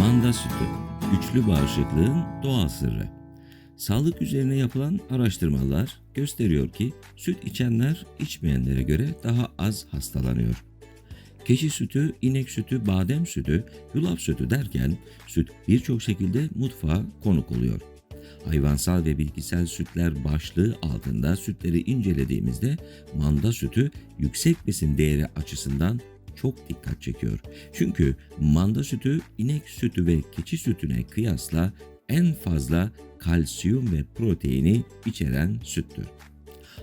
Manda sütü, güçlü bağışıklığın doğal sırrı. Sağlık üzerine yapılan araştırmalar gösteriyor ki süt içenler içmeyenlere göre daha az hastalanıyor. Keçi sütü, inek sütü, badem sütü, yulaf sütü derken süt birçok şekilde mutfağa konuk oluyor. Hayvansal ve bitkisel sütler başlığı altında sütleri incelediğimizde manda sütü yüksek besin değeri açısından çok dikkat çekiyor. Çünkü manda sütü inek sütü ve keçi sütüne kıyasla en fazla kalsiyum ve proteini içeren süttür.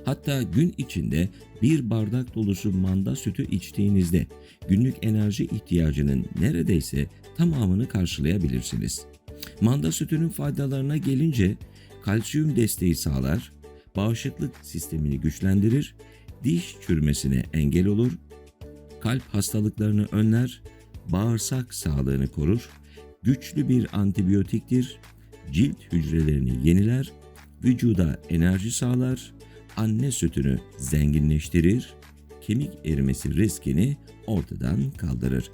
Hatta gün içinde bir bardak dolusu manda sütü içtiğinizde günlük enerji ihtiyacının neredeyse tamamını karşılayabilirsiniz. Manda sütünün faydalarına gelince kalsiyum desteği sağlar, bağışıklık sistemini güçlendirir, diş çürümesine engel olur, kalp hastalıklarını önler, bağırsak sağlığını korur, güçlü bir antibiyotiktir, cilt hücrelerini yeniler, vücuda enerji sağlar, anne sütünü zenginleştirir, kemik erimesi riskini ortadan kaldırır.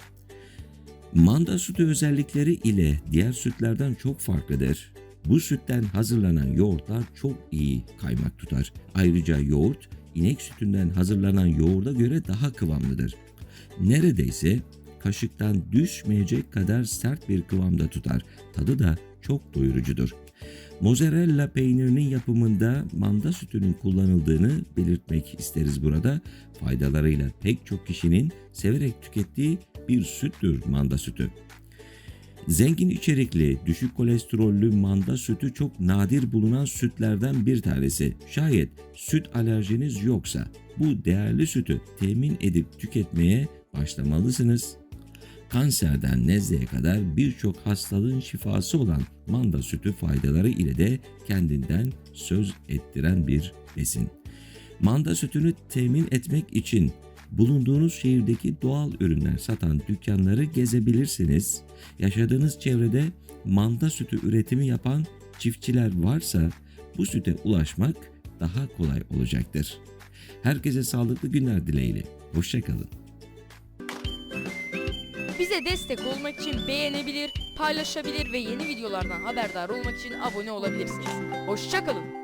Manda sütü özellikleri ile diğer sütlerden çok farklıdır. Bu sütten hazırlanan yoğurtlar çok iyi kaymak tutar. Ayrıca yoğurt inek sütünden hazırlanan yoğurda göre daha kıvamlıdır. Neredeyse kaşıktan düşmeyecek kadar sert bir kıvamda tutar. Tadı da çok doyurucudur. Mozzarella peynirinin yapımında manda sütünün kullanıldığını belirtmek isteriz burada. Faydalarıyla pek çok kişinin severek tükettiği bir süttür manda sütü. Zengin içerikli, düşük kolesterollü manda sütü çok nadir bulunan sütlerden bir tanesi. Şayet süt alerjiniz yoksa bu değerli sütü temin edip tüketmeye başlamalısınız. Kanserden nezleye kadar birçok hastalığın şifası olan manda sütü faydaları ile de kendinden söz ettiren bir besin. Manda sütünü temin etmek için bulunduğunuz şehirdeki doğal ürünler satan dükkanları gezebilirsiniz. Yaşadığınız çevrede manda sütü üretimi yapan çiftçiler varsa bu süte ulaşmak daha kolay olacaktır. Herkese sağlıklı günler dileğiyle. Hoşçakalın. Bize destek olmak için beğenebilir, paylaşabilir ve yeni videolardan haberdar olmak için abone olabilirsiniz. Hoşçakalın.